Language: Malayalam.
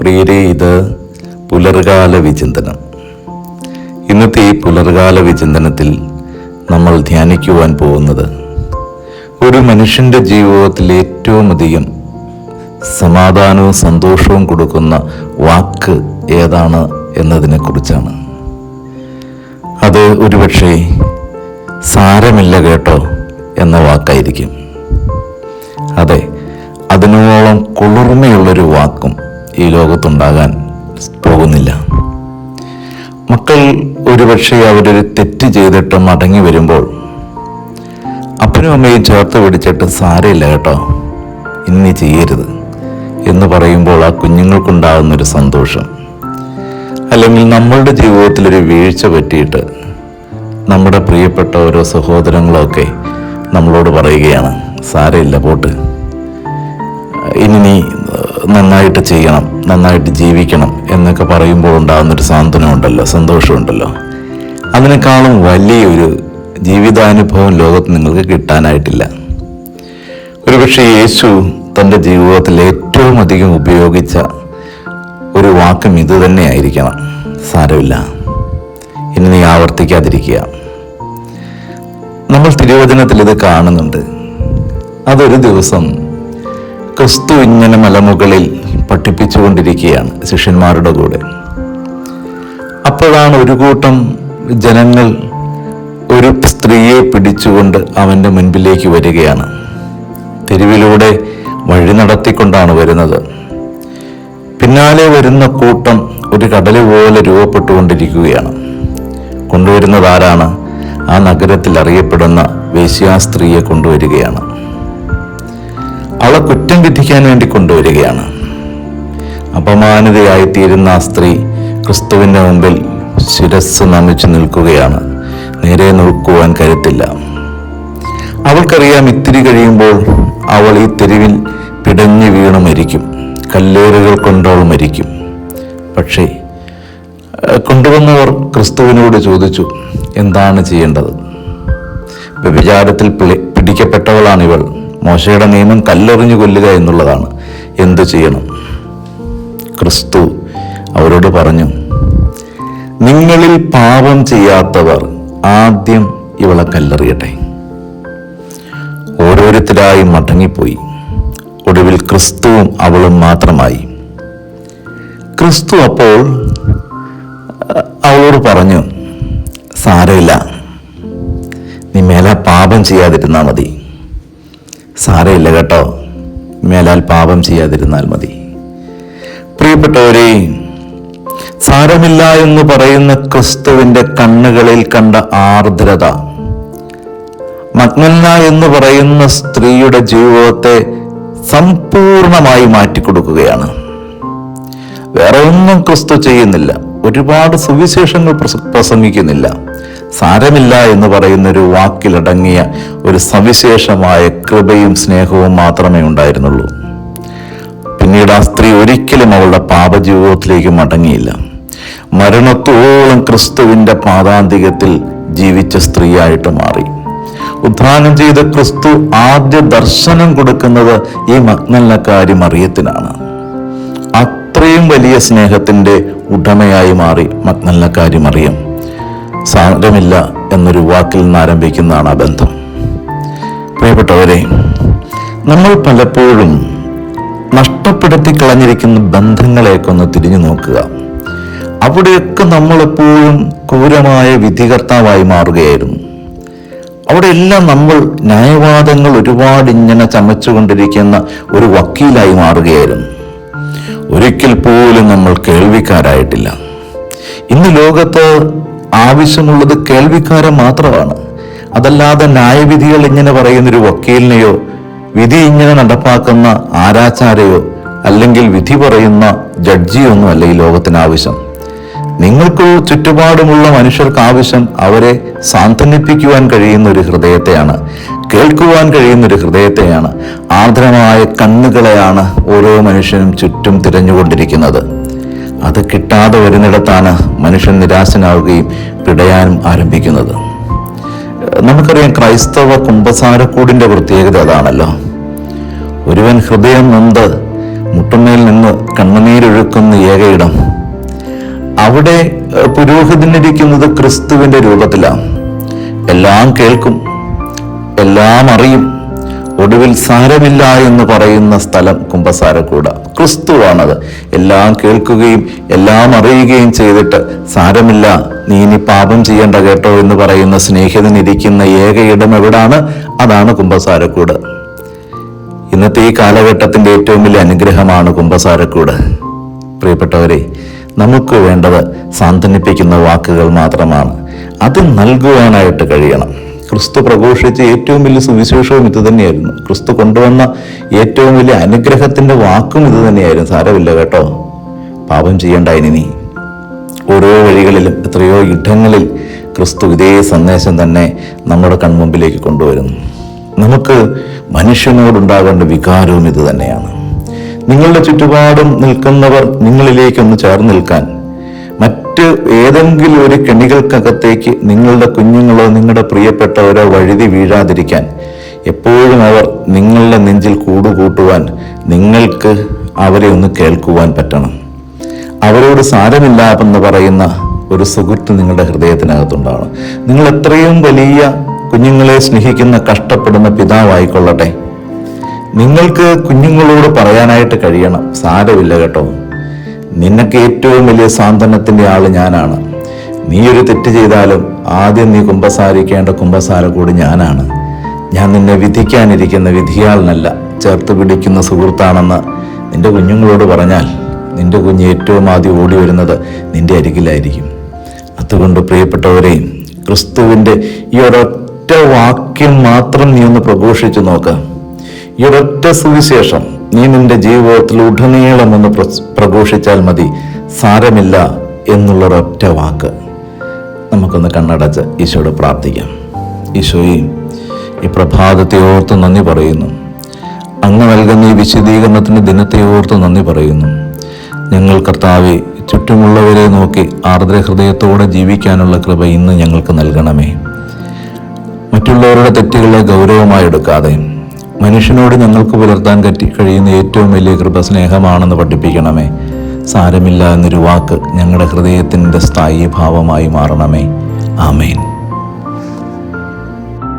പ്രിയരെ ഇത് പുലർകാല വിചിന്തനം. ഇന്നത്തെ ഈ പുലർകാല വിചിന്തനത്തിൽ നമ്മൾ ധ്യാനിക്കുവാൻ പോകുന്നത് ഒരു മനുഷ്യന്റെ ജീവിതത്തിൽ ഏറ്റവും അധികം സമാധാനവും സന്തോഷവും കൊടുക്കുന്ന വാക്ക് ഏതാണ് എന്നതിനെക്കുറിച്ചാണ്. അത് ഒരുപക്ഷെ സാരമില്ല കേട്ടോ എന്ന വാക്കായിരിക്കും. അതെ അതിനോളം കുളിർമയുള്ളൊരു വാക്കും ഈ ലോകത്തുണ്ടാകാൻ പോകുന്നില്ല. മക്കൾ ഒരുപക്ഷെ അവരൊരു തെറ്റ് ചെയ്തിട്ട് മടങ്ങി വരുമ്പോൾ അപ്പനും അമ്മയും ചേർത്ത് പിടിച്ചിട്ട് സാരയില്ല കേട്ടോ. ഇനി ചെയ്യരുത് എന്ന് പറയുമ്പോൾ ആ കുഞ്ഞുങ്ങൾക്കുണ്ടാകുന്നൊരു സന്തോഷം. അല്ലെങ്കിൽ നമ്മളുടെ ജീവിതത്തിലൊരു വീഴ്ച പറ്റിയിട്ട് നമ്മുടെ പ്രിയപ്പെട്ട ഓരോ സഹോദരങ്ങളൊക്കെ നമ്മളോട് പറയുകയാണ് സാരയില്ല പോട്ട്. ഇനി നീ നന്നായിട്ട് ചെയ്യണം നന്നായിട്ട് ജീവിക്കണം എന്നൊക്കെ പറയുമ്പോൾ ഉണ്ടാകുന്നൊരു സാന്ത്വനമുണ്ടല്ലോ സന്തോഷമുണ്ടല്ലോ. അതിനേക്കാളും വലിയൊരു ജീവിതാനുഭവം ലോകത്ത് നിങ്ങൾക്ക് കിട്ടാനായിട്ടില്ല. ഒരുപക്ഷെ യേശു തന്റെ ജീവിതത്തിൽ ഏറ്റവും അധികം ഉപയോഗിച്ച ഒരു വാക്കും ഇത് തന്നെ ആയിരിക്കണം സാരമില്ല. ഇനി നീ ആവർത്തിക്കാതിരിക്കുക. നമ്മൾ തിരുവചനത്തിൽ ഇത് കാണുന്നുണ്ട്. അതൊരു ദിവസം ക്രിസ്തു ഇങ്ങനെ മലമുകളിൽ പഠിപ്പിച്ചുകൊണ്ടിരിക്കുകയാണ് ശിഷ്യന്മാരുടെ കൂടെ. അപ്പോഴാണ് ഒരു കൂട്ടം ജനങ്ങൾ ഒരു സ്ത്രീയെ പിടിച്ചുകൊണ്ട് അവന്റെ മുൻപിലേക്ക് വരികയാണ്. തെരുവിലൂടെ വഴി നടത്തിക്കൊണ്ടാണ് വരുന്നത്. പിന്നാലെ വരുന്ന കൂട്ടം ഒരു കടൽ പോലെ രൂപപ്പെട്ടുകൊണ്ടിരിക്കുകയാണ്. കൊണ്ടുവരുന്നത് ആരാണ് ആ നഗരത്തിൽ അറിയപ്പെടുന്ന വേശ്യാസ്ത്രീയെ കൊണ്ടുവരികയാണ്. അവളെ കുറ്റം വിധിക്കാൻ വേണ്ടി കൊണ്ടുവരികയാണ്. അപമാനിതയായിത്തീരുന്ന ആ സ്ത്രീ ക്രിസ്തുവിന്റെ മുമ്പിൽ ശിരസ് നമിച്ചു നിൽക്കുകയാണ്. നേരെ നോക്കുവാൻ കരുത്തില്ല. അവൾക്കറിയാം ഇത്തിരി കഴിയുമ്പോൾ അവൾ ഈ തെരുവിൽ പിടഞ്ഞു വീണു മരിക്കും. കല്ലേറുകൾ കൊണ്ടവൾ മരിക്കും. പക്ഷേ കൊണ്ടുവന്നവർ ക്രിസ്തുവിനോട് ചോദിച്ചു എന്താണ് ചെയ്യേണ്ടത്? വ്യഭിചാരത്തിൽ പിടിക്കപ്പെട്ടവളാണിവൾ. മോശയുടെ നിയമം കല്ലെറിഞ്ഞു കൊല്ലുക എന്നുള്ളതാണ്. എന്ത് ചെയ്യണം? ക്രിസ്തു അവരോട് പറഞ്ഞു നിങ്ങളിൽ പാപം ചെയ്യാത്തവർ ആദ്യം ഇവളെ കല്ലെറിയട്ടെ. ഓരോരുത്തരായി മടങ്ങിപ്പോയി. ഒടുവിൽ ക്രിസ്തുവും അവളും മാത്രമായി. ക്രിസ്തു അപ്പോൾ അവളോട് പറഞ്ഞു സാരമില്ല. നീ മേലെ പാപം ചെയ്യാതിരുന്നാൽ മതി. സാരമില്ല കേട്ടോ. മേലാൽ പാപം ചെയ്യാതിരുന്നാൽ മതി. പ്രിയപ്പെട്ടവരെ സാരമില്ല എന്ന് പറയുന്ന ക്രിസ്തുവിന്റെ കണ്ണുകളിൽ കണ്ട ആർദ്രത മഗ്നല്ല എന്ന് പറയുന്ന സ്ത്രീയുടെ ജീവിതത്തെ സമ്പൂർണമായി മാറ്റിക്കൊടുക്കുകയാണ്. വേറെ ഒന്നും ക്രിസ്തു ചെയ്യുന്നില്ല. ഒരുപാട് സുവിശേഷങ്ങൾ പ്രസ- പ്രസംഗിക്കുന്നില്ല. സാരമില്ല എന്ന് പറയുന്ന ഒരു വാക്കിലടങ്ങിയ ഒരു സവിശേഷമായ കൃപയും സ്നേഹവും മാത്രമേ ഉണ്ടായിരുന്നുള്ളൂ. പിന്നീട് ആ സ്ത്രീ ഒരിക്കലും അവളുടെ പാപജീവിതത്തിലേക്ക് മടങ്ങിയില്ല. മരണത്തോളം ക്രിസ്തുവിന്റെ പാതാന്തികത്തിൽ ജീവിച്ച സ്ത്രീയായിട്ട് മാറി. ഉദ്ധാനം ചെയ്ത ക്രിസ്തു ആദ്യ ദർശനം കൊടുക്കുന്നത് ഈ മഗ്നല്ലക്കാരി മറിയത്തിനാണ്. അത്രയും വലിയ സ്നേഹത്തിന്റെ ഉടമയായി മാറി മഗ്നല്ലക്കാരി മറിയം. സാരമില്ല എന്നൊരു വാക്കിൽ നിന്ന് ആരംഭിക്കുന്നതാണ് ആ ബന്ധം. പ്രിയപ്പെട്ടവരെ നമ്മൾ പലപ്പോഴും നഷ്ടപ്പെടുത്തി കളഞ്ഞിരിക്കുന്ന ബന്ധങ്ങളെയൊക്കെ ഒന്ന് തിരിഞ്ഞു നോക്കുക. അവിടെയൊക്കെ നമ്മളെപ്പോഴും ക്രൂരമായ വിധികർത്താവായി മാറുകയായിരുന്നു. അവിടെ എല്ലാം നമ്മൾ ന്യായവാദങ്ങൾ ഒരുപാട് ഇങ്ങനെ ചമച്ചുകൊണ്ടിരിക്കുന്ന ഒരു വക്കീലായി മാറുകയായിരുന്നു. ഒരിക്കൽ പോലും നമ്മൾ കേൾവിക്കാരായിട്ടില്ല. ഇന്ന് ലോകത്ത് ആവശ്യമുള്ളത് കേൾവിക്കാരൻ മാത്രമാണ്. അതല്ലാതെ ന്യായവിധികൾ ഇങ്ങനെ പറയുന്ന ഒരു വക്കീലിനെയോ വിധി ഇങ്ങനെ നടപ്പാക്കുന്ന ആരാചാരയോ അല്ലെങ്കിൽ വിധി പറയുന്ന ജഡ്ജിയോ ഒന്നും അല്ല ഈ ലോകത്തിന് ആവശ്യം. നിങ്ങൾക്ക് ചുറ്റുപാടുമുള്ള മനുഷ്യർക്ക് ആവശ്യം അവരെ സാന്ത്വനിപ്പിക്കുവാൻ കഴിയുന്ന ഒരു ഹൃദയത്തെയാണ് കേൾക്കുവാൻ കഴിയുന്ന ഒരു ഹൃദയത്തെയാണ്. ആർദ്രമായ കണ്ണുകളെയാണ് ഓരോ മനുഷ്യനും ചുറ്റും തിരഞ്ഞുകൊണ്ടിരിക്കുന്നത്. അത് കിട്ടാതെ വരുന്നിടത്താണ് മനുഷ്യൻ നിരാശനാവുകയും പിടയാനും ആരംഭിക്കുന്നത്. നമുക്കറിയാം ക്രൈസ്തവ കുംഭസാരക്കൂടിന്റെ പ്രത്യേകത അതാണല്ലോ. ഒരുവൻ ഹൃദയം നൊന്ത് മുട്ടുമേൽ നിന്ന് കണ്ണുനീരൊഴുക്കുന്ന ഏകയിടം അവിടെ പുരോഹിതനിരിക്കുന്നത് ക്രിസ്തുവിന്റെ രൂപത്തിലാണ്. എല്ലാം കേൾക്കും എല്ലാം അറിയും. ഒടുവിൽ സാരമില്ല എന്ന് പറയുന്ന സ്ഥലം കുംഭസാരക്കൂട. ക്രിസ്തുവാണത്. എല്ലാം കേൾക്കുകയും എല്ലാം അറിയുകയും ചെയ്തിട്ട് സാരമില്ല നീ ഇനി പാപം ചെയ്യേണ്ട കേട്ടോ എന്ന് പറയുന്ന സ്നേഹിതനിരിക്കുന്ന ഏക ഇടം എവിടാണ്? അതാണ് കുംഭസാരക്കൂട്. ഇന്നത്തെ ഈ കാലഘട്ടത്തിന്റെ ഏറ്റവും വലിയ അനുഗ്രഹമാണ് കുംഭസാരക്കൂട്. പ്രിയപ്പെട്ടവരെ നമുക്ക് വേണ്ടത് സാന്ത്വനിപ്പിക്കുന്ന വാക്കുകൾ മാത്രമാണ്. അത് നൽകുവാനായിട്ട് കഴിയണം. ക്രിസ്തു പ്രഘോഷിച്ച ഏറ്റവും വലിയ സുവിശേഷവും ഇത് തന്നെയായിരുന്നു. ക്രിസ്തു കൊണ്ടുവന്ന ഏറ്റവും വലിയ അനുഗ്രഹത്തിന്റെ വാക്കും ഇത് തന്നെയായിരുന്നു. സാരമില്ല കേട്ടോ. പാപം ചെയ്യണ്ട ഇനി നീ. ഓരോ വഴികളിലും എത്രയോ യുദ്ധങ്ങളിൽ ക്രിസ്തു ഇതേ സന്ദേശം തന്നെ നമ്മുടെ കൺമുമ്പിലേക്ക് കൊണ്ടുവരുന്നു. നമുക്ക് മനുഷ്യനോടുണ്ടാകേണ്ട വികാരവും ഇത് തന്നെയാണ്. നിങ്ങളുടെ ചുറ്റുപാടും നിൽക്കുന്നവർ നിങ്ങളിലേക്കൊന്ന് ചേർന്ന് നിൽക്കാൻ മറ്റ് ഏതെങ്കിലും ഒരു കെണികൾക്കകത്തേക്ക് നിങ്ങളുടെ കുഞ്ഞുങ്ങളോ നിങ്ങളുടെ പ്രിയപ്പെട്ടവരോ വഴുതി വീഴാതിരിക്കാൻ എപ്പോഴും അവർ നിങ്ങളുടെ നെഞ്ചിൽ കൂടുകൂട്ടുവാൻ നിങ്ങൾക്ക് അവരെ ഒന്ന് കേൾക്കുവാൻ പറ്റണം. അവരോട് സാരമില്ല എന്ന് പറയുന്ന ഒരു സുഹൃത്ത് നിങ്ങളുടെ ഹൃദയത്തിനകത്തുണ്ടാവണം. നിങ്ങൾ എത്രയും വലിയ കുഞ്ഞുങ്ങളെ സ്നേഹിക്കുന്ന കഷ്ടപ്പെടുന്ന പിതാവായിക്കൊള്ളട്ടെ. നിങ്ങൾക്ക് കുഞ്ഞുങ്ങളോട് പറയാനായിട്ട് കഴിയണം. സാരമില്ല കേട്ടോ. നിനക്ക് ഏറ്റവും വലിയ സാന്ത്വനത്തിന്റെ ആൾ ഞാനാണ്. നീ ഒരു തെറ്റ് ചെയ്താലും ആദ്യം നീ കുമ്പസാരിക്കേണ്ട കുമ്പസാര കൂടി ഞാനാണ്. ഞാൻ നിന്നെ വിധിക്കാനിരിക്കുന്ന വിധിയാളിനല്ല ചേർത്ത് പിടിക്കുന്ന സുഹൃത്താണെന്ന് നിന്റെ കുഞ്ഞുങ്ങളോട് പറഞ്ഞാൽ നിന്റെ കുഞ്ഞ് ഏറ്റവും ആദ്യം ഓടി വരുന്നത് നിന്റെ അരികിലായിരിക്കും. അതുകൊണ്ട് പ്രിയപ്പെട്ടവരെയും ക്രിസ്തുവിന്റെ ഈ ഒരൊറ്റ വാക്യം മാത്രം നീ ഒന്ന് പ്രഘോഷിച്ചു നോക്കാം. ഈ ഒരൊറ്റ സുവിശേഷം നീ നിന്റെ ജീവിതത്തിൽ ഉടനീളം ഒന്ന് പ്ര- പ്രഘോഷിച്ചാൽ മതി. സാരമില്ല എന്നുള്ളൊരൊറ്റ വാക്ക്. നമുക്കൊന്ന് കണ്ണടച്ച് ഈശോയോട് പ്രാർത്ഥിക്കാം. ഈശോയെ ഈ പ്രഭാതത്തെ ഓർത്ത് നന്ദി പറയുന്നു. അങ്ങ് നൽകുന്ന ഈ വിശദീകരണത്തിന്റെ ദിനത്തെ ഓർത്ത് നന്ദി പറയുന്നു. ഞങ്ങൾ കർത്താവെ ചുറ്റുമുള്ളവരെ നോക്കി ആർദ്ര ഹൃദയത്തോടെ ജീവിക്കാനുള്ള കൃപ ഇന്ന് ഞങ്ങൾക്ക് നൽകണമേ. മറ്റുള്ളവരുടെ തെറ്റുകളെ ഗൗരവമായി എടുക്കാതെ മനുഷ്യനോട് ഞങ്ങൾക്ക് പുലർത്താൻ കറ്റി കഴിയുന്ന ഏറ്റവും വലിയ കൃപ സ്നേഹമാണെന്ന് പഠിപ്പിക്കണമേ. സാരമില്ല എന്നൊരു വാക്ക് ഞങ്ങളുടെ ഹൃദയത്തിന്റെ സ്ഥായി ഭാവമായി മാറണമേ. ആമേൻ.